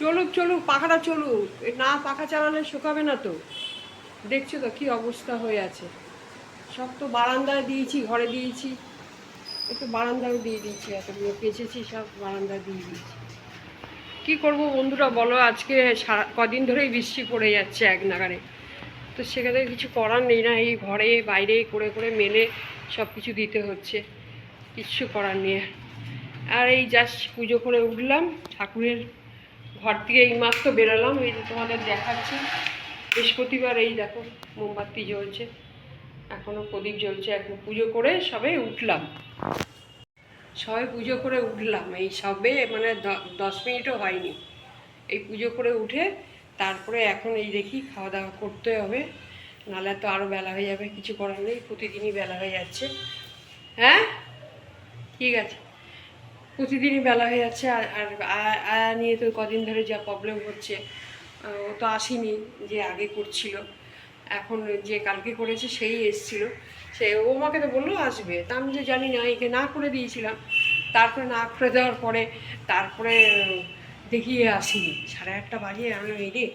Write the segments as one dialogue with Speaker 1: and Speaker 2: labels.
Speaker 1: চলুক চলুক, পাখাটা চলুক। না পাখা চালালে শুকাবে না তো। দেখছ তো কি অবস্থা হয়ে আছে। সব তো বারান্দায় দিয়েছি, ঘরে দিয়েছি। একটু বারান্দাও দিয়ে দিয়েছি, এতগুলো পেঁচেছি, সব বারান্দায় দিয়ে দিয়েছি। কি করব বন্ধুরা বলো? আজকে সারা কদিন ধরেই বৃষ্টি পড়ে যাচ্ছে এক নাগারে তো সেখানে কিছু করার নেই না, এই ঘরে, বাইরে করে করে মেলে সব কিছু দিতে হচ্ছে। কিচ্ছু করার নেই। আর এই জাস্ট পুজো করে উঠলাম, ঠাকুরের ঘর থেকে এই মাত্র বেরোলাম, এই যে তোমাদের দেখাচ্ছি। বৃহস্পতিবার এই দেখো, মোমবাতি জ্বলছে এখনও প্রদীপ জ্বলছে এখন পুজো করে সবে উঠলাম। সবাই পুজো করে উঠলাম, এই সবে মানে দশ মিনিটও হয়নি। এই পুজো করে উঠে তারপরে এখন এই দেখি খাওয়া দাওয়া করতে হবে, নাহলে তো আরও বেলা হয়ে যাবে, কিছু করার নেই, প্রতিদিনই বেলা হয়ে যাচ্ছে। হ্যাঁ? ঠিক আছে। প্রতিদিনই বেলা হয়ে যাচ্ছে আর আর আয়া- নিয়ে তো কদিন ধরে যা প্রবলেম হচ্ছে ও তো আসেনি যে আগে করছিল। এখন যে কালকে করেছে সেই এসছিল। সে, ও আমাকে তো বলল আসবে। তা আমি তো জানি না, একে না করে দিয়েছিলাম। তারপরে না করে দেওয়ার পরে, তারপরে দেখিয়ে আসিনি। সাড়ে আটটা বাজে আমি রে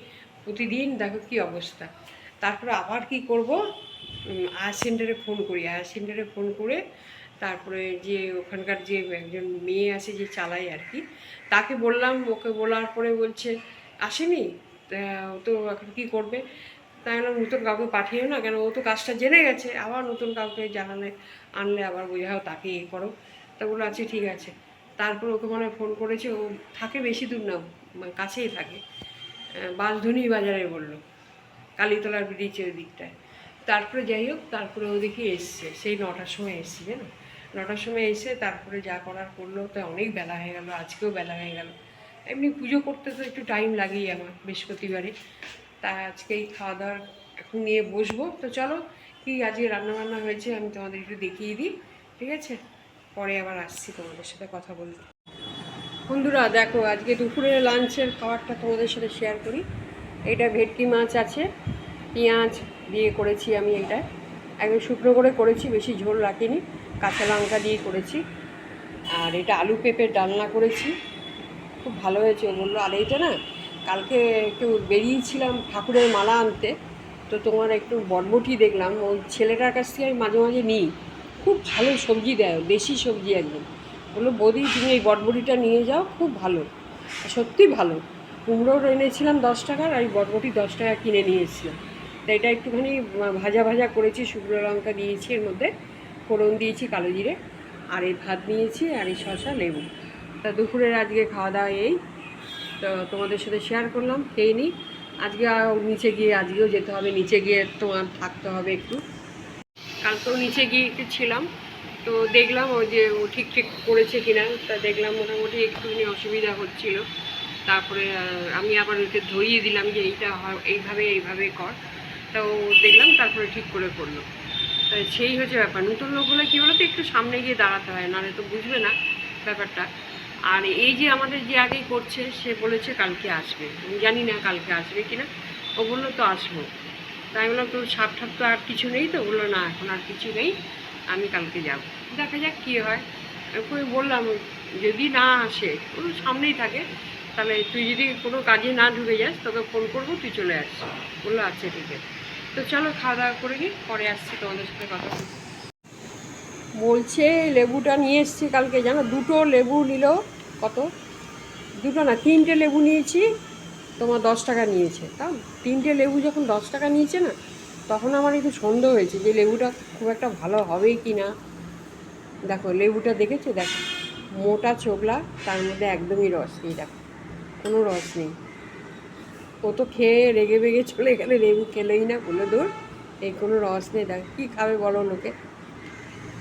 Speaker 1: প্রতিদিন দেখো কী অবস্থা। তারপরে আবার কি করব? আয়া সেন্টারে ফোন করি। আয়া সেন্টারে ফোন করে তারপরে যে ওখানকার যে একজন মেয়ে আছে যে চালায় আর কি, তাকে বললাম, ওকে বলার পরে বলছে, আসেনি? তা এখন কী করবে? তাই বললাম, নতুন কাউকে পাঠিয়েও না কেন? ও তো কাজটা জেনে গেছে, আবার নতুন কাউকে জানালে আনলে আবার বোঝাও তাকে এ করো। তা বলল আচ্ছা ঠিক আছে। তারপর ওকে মনে ফোন করেছে, ও থাকে বেশি দূর না মানে কাছেই থাকে। বাঁশধনী বাজারে বলল, কালীতলার ব্রিজের দিকটায়। তারপরে যাই হোক, তারপরে ও দেখি এসছে, সেই নটার সময় এসছি, জানো? নটার সময় এসে তারপরে যা করার করল, তো অনেক বেলা হয়ে গেল, আজকেও বেলা হয়ে গেল। এমনি পুজো করতে তো একটু টাইম লাগেই আমার বৃহস্পতিবারে। তা আজকেই খাওয়া দাওয়ার এখন নিয়ে বসবো। তো চলো, কি আজকে রান্নাবান্না হয়েছে আমি তোমাদের একটু দেখিয়ে দিই, ঠিক আছে? পরে আবার আসছি তোমাদের সাথে কথা বলতে। বন্ধুরা, দেখো, আজকে দুপুরের লাঞ্চের খাবারটা তোমাদের সাথে শেয়ার করি। এটা ভেটকি মাছ আছে, পেঁয়াজ দিয়ে করেছি আমি এটা। একদম শুকনো করে করেছি, বেশি ঝোল রাখিনি। কাঁচা লঙ্কা দিয়ে করেছি। আর এটা আলু পেঁপের ডালনা করেছি। খুব ভালো হয়েছে বলল, আর এইটা না কালকে একটু বেরিয়েছিলাম ঠাকুরের মালা আনতে, তো তোমার একটু বটবটি দেখলাম। ওই ছেলেটার কাছ থেকে আমি মাঝে মাঝে নিই। খুব ভালো সবজি দেয়, দেশি সবজি একদম। বলল, বৌদি, তুমি এই বটবটিটা নিয়ে যাও, খুব ভালো। সত্যি ভালো। কুমড়োর এনেছিলাম দশ টাকার আর এই বটবটি দশ টাকা কিনে নিয়েছিলাম তো এটা একটুখানি ভাজা ভাজা করেছি, শুকনো লঙ্কা দিয়েছি এর মধ্যে। ফোড়ন দিয়েছি কালো জিরে, আর এই ভাত নিয়েছি, আর এই শশা লেবু। তা দুপুরের আজকে খাওয়া দাওয়া এই। তো তোমাদের সাথে শেয়ার করলাম, খেয়ে নিই। আজকে নিচে গিয়ে, আজকেও যেতে হবে, নিচে গিয়ে তোমার থাকতে হবে একটু। কালকেও নিচে গিয়ে একটু ছিলাম, তো দেখলাম ওই যে ও ঠিক ঠিক করেছে কিনা, তা দেখলাম মোটামুটি একটুখানি অসুবিধা হচ্ছিল। তারপরে আমি আবার ওকে ধরিয়ে দিলাম যে এইটা এইভাবে এইভাবে কর। তো দেখলাম তারপরে ঠিক করে করল। সেই হচ্ছে ব্যাপার। নতুন লোক হলে কী বলতো, একটু সামনে গিয়ে দাঁড়াতে হয়, নাহলে তো বুঝবে না ব্যাপারটা। আর এই যে আমাদের যে আগেই করছে, সে বলেছে কালকে আসবে। আমি জানি না কালকে আসবে কিনা ও বলল তো আসব। তাই বললাম, তোর সাপ ঠাপ তো আর কিছু নেই তো? বলল, না, এখন আর কিছু নেই। আমি কালকে যাব। দেখা যাক কী হয়। ওকে বললাম, যদি না আসে, ও সামনেই থাকে, তাহলে তুই যদি কোনো কাজে না ঢুকে যাস, তোকে ফোন করব, তুই চলে আসছিস বলল আচ্ছা ঠিক আছে। তো চলো খাওয়া দাওয়া করে নিই, পরে আসছি তোমাদের সাথে কথা বলছে লেবুটা নিয়ে এসছি কালকে, জানো? দুটো লেবু নিল, কত? দুটো না, তিনটে লেবু নিয়েছি, তোমার দশ টাকা নিয়েছে। তাও তিনটে লেবু যখন দশ টাকা নিয়েছে না, তখন আমার একটু সন্দেহ হয়েছে যে লেবুটা খুব একটা ভালো হবেই কি না। দেখো, লেবুটা দেখেছ? দেখো, মোটা চোগলা তার মধ্যে একদমই রস নেই, দেখো, কোনো রস নেই। ও তো খেয়ে রেগে বেগে চলে গেলে লেবু খেলেই না, বলে দূর, এই কোনো রস নেই, দেখ, কী খাবে বলো লোকে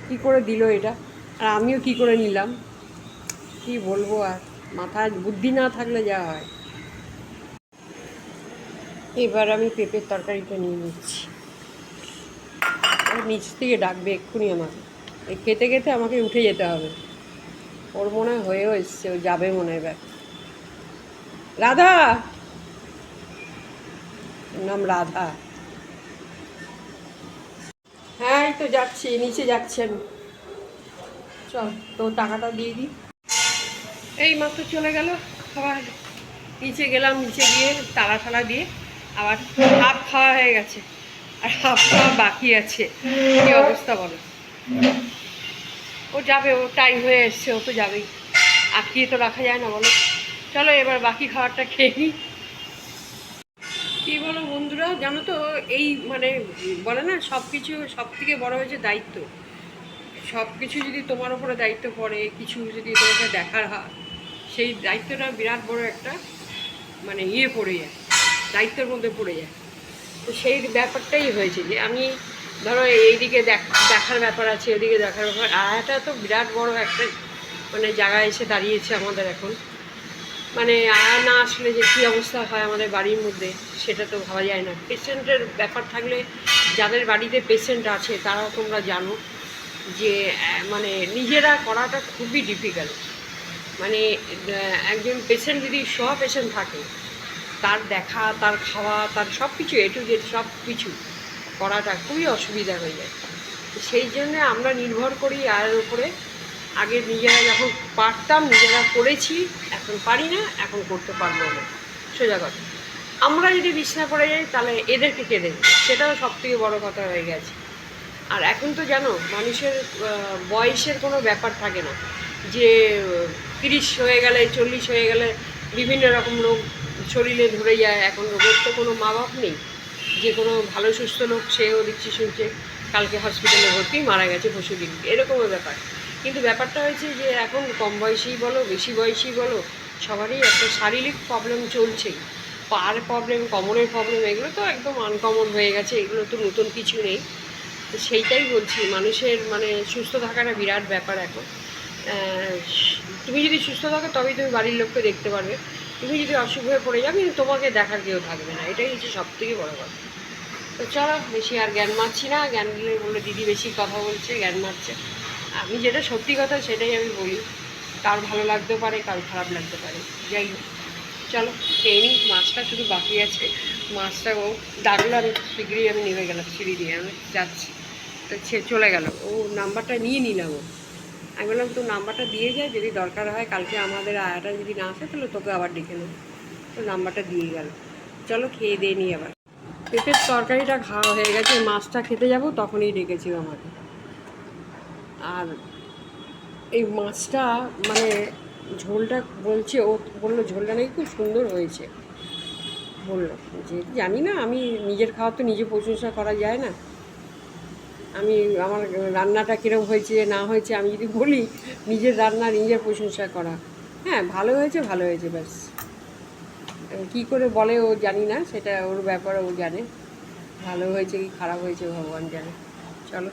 Speaker 1: কী করে দিল এটা? আর আমিও কি করে নিলাম? কি বলব আর মাথায় বুদ্ধি না থাকলে যা হয়। এবার আমি পেঁপের তরকারিটা নিয়ে নিচ্ছি। নিচ থেকে ডাকবে এক্ষুনি আমাকে। এই খেতে খেতে আমাকে উঠে যেতে হবে। ওর মনে হয় হয়েও এসছে, ও যাবে মনে হয়। রাধা! নাম রাধা। হ্যাঁ এই তো যাচ্ছি, নিচে যাচ্ছি আমি। চল তো টাকাটা দিয়ে দিই। এই মাত্র চলে গেল খাবার নিচে গেলাম, নিচে গিয়ে তালা ঠালা দিয়ে আবার হাফ খাওয়া হয়ে গেছে, আর হাফ খাওয়া বাকি আছে। কি অবস্থা বলো? ও যাবে, ও টাইম হয়ে এসছে, ও তো যাবেই। আটকিয়ে তো রাখা যায় না বলো। চলো, এবার বাকি খাবারটা খেয়ে নিই। কী বলো বন্ধুরা? জানো তো, এই মানে বলে না সব কিছু সব থেকে বড় হয়েছে দায়িত্ব। সব কিছু যদি তোমার উপরে দায়িত্ব পড়ে, কিছু যদি তোমাকে দেখার হয়, সেই দায়িত্বটা বিরাট বড় একটা মানে ইয়ে পড়ে যায়, দায়িত্বের মধ্যে পড়ে যায়। তো সেই ব্যাপারটাই হয়েছে যে আমি ধরো এইদিকে দেখ- দেখার ব্যাপার আছে, ওদিকে দেখার ব্যাপার আয়াটা তো বিরাট বড় একটা মানে জায়গায় এসে দাঁড়িয়েছে আমাদের এখন। মানে আয়া না আসলে যে কী অবস্থা হয় আমাদের বাড়ির মধ্যে, সেটা তো ভাবা যায় না। পেশেন্টের ব্যাপার থাকলে যাদের বাড়িতে পেশেন্ট আছে, তারাও তোমরা জানো যে মানে নিজেরা করাটা খুবই ডিফিকাল্ট মানে একজন পেশেন্ট যদি স পেশেন্ট থাকে, তার দেখা, তার খাওয়া, তার সব কিছু এ টু জেড সব কিছু করাটা খুবই অসুবিধা হয়ে যায়। সেই জন্য আমরা নির্ভর করি আয়ের উপরে। আগে নিজেরা যখন পারতাম, নিজেরা করেছি, এখন পারি না, এখন করতে পারব না। সোজা কথা। আমরা যদি বিছনা পড়ে যাই, তাহলে এদেরকে কে দেবে? সেটাও সব থেকে বড়ো কথা হয়ে গেছে। আর এখন তো জানো, মানুষের বয়সের কোনো ব্যাপার থাকে না। যে, তিরিশ হয়ে গেলে, চল্লিশ হয়ে গেলে বিভিন্ন রকম রোগ শরীরে ধরে যায়। এখন রোগের তো কোনো মা বাপ নেই। যে কোনো ভালো, সুস্থ লোক, সেও দেখছি শুনছে, কালকে হসপিটালে ভর্তি, মারা গেছে পরশু দিন এরকমও ব্যাপার। কিন্তু ব্যাপারটা হয়েছে যে এখন কম বয়সেই বলো, বেশি বয়সেই বলো, সবারই একটা শারীরিক প্রবলেম চলছেই। পার প্রবলেম কোমরের প্রবলেম এগুলো তো একদম আনকমন হয়ে গেছে, এগুলো তো নতুন কিছু নেই। তো সেইটাই বলছি, মানুষের মানে সুস্থ থাকাটা বিরাট ব্যাপার এখন। তুমি যদি সুস্থ থাকো তবেই তুমি বাড়ির লোককে দেখতে পারবে। তুমি যদি অসুখ হয়ে পড়ে যাবে তোমাকে দেখার কেউ থাকবে না। এটাই হচ্ছে সব থেকে বড়ো কথা। তো চলো, বেশি আর জ্ঞান মারছি না। জ্ঞান বলল, দিদি বেশি কথা বলছে, জ্ঞান মারছে। আমি যেটা সত্যি কথা সেটাই আমি বলি। কার ভালো লাগতে পারে, কার খারাপ লাগতে পারে। যাই হোক, চলো নিই। মাছটা শুধু বাকি আছে। মাছটা ও ডাকলো আমি শীঘ্রই আমি নেমে গেলাম সিঁড়ি দিয়ে। আমি যাচ্ছি। তো সে চলে গেল। ও নাম্বারটা নিয়ে নিলাম ও। আমি বললাম তো নাম্বারটা দিয়ে যায় যদি দরকার হয় কালকে আমাদের আয়াটা যদি না আসে, তাহলে তোকে আবার ডেকে নেব। তো নাম্বারটা দিয়ে গেল। চলো খেয়ে দিয়ে নিই আবার। পেঁপের তরকারিটা খাওয়া হয়ে গেছে। মাছটা খেতে যাব, তখনই ডেকেছিল আমাকে। আর এই মাছটা মানে ঝোলটা বলছে, ও বলল ঝোলটা নাকি খুব সুন্দর হয়েছে। বলল, যে জানি না, আমি নিজের খাওয়া তো নিজে প্রশংসা করা যায় না। আমি আমার রান্নাটা কীরকম হয়েছে, না হয়েছে, আমি যদি বলি, নিজের রান্না, নিজের প্রশংসা করা। হ্যাঁ ভালো হয়েছে ভালো হয়েছে, ব্যাস। কী করে বলে ও জানি না, সেটা ওর ব্যাপারে ও জানে। ভালো হয়েছে কি খারাপ হয়েছে, ভগবান জানে। চলো।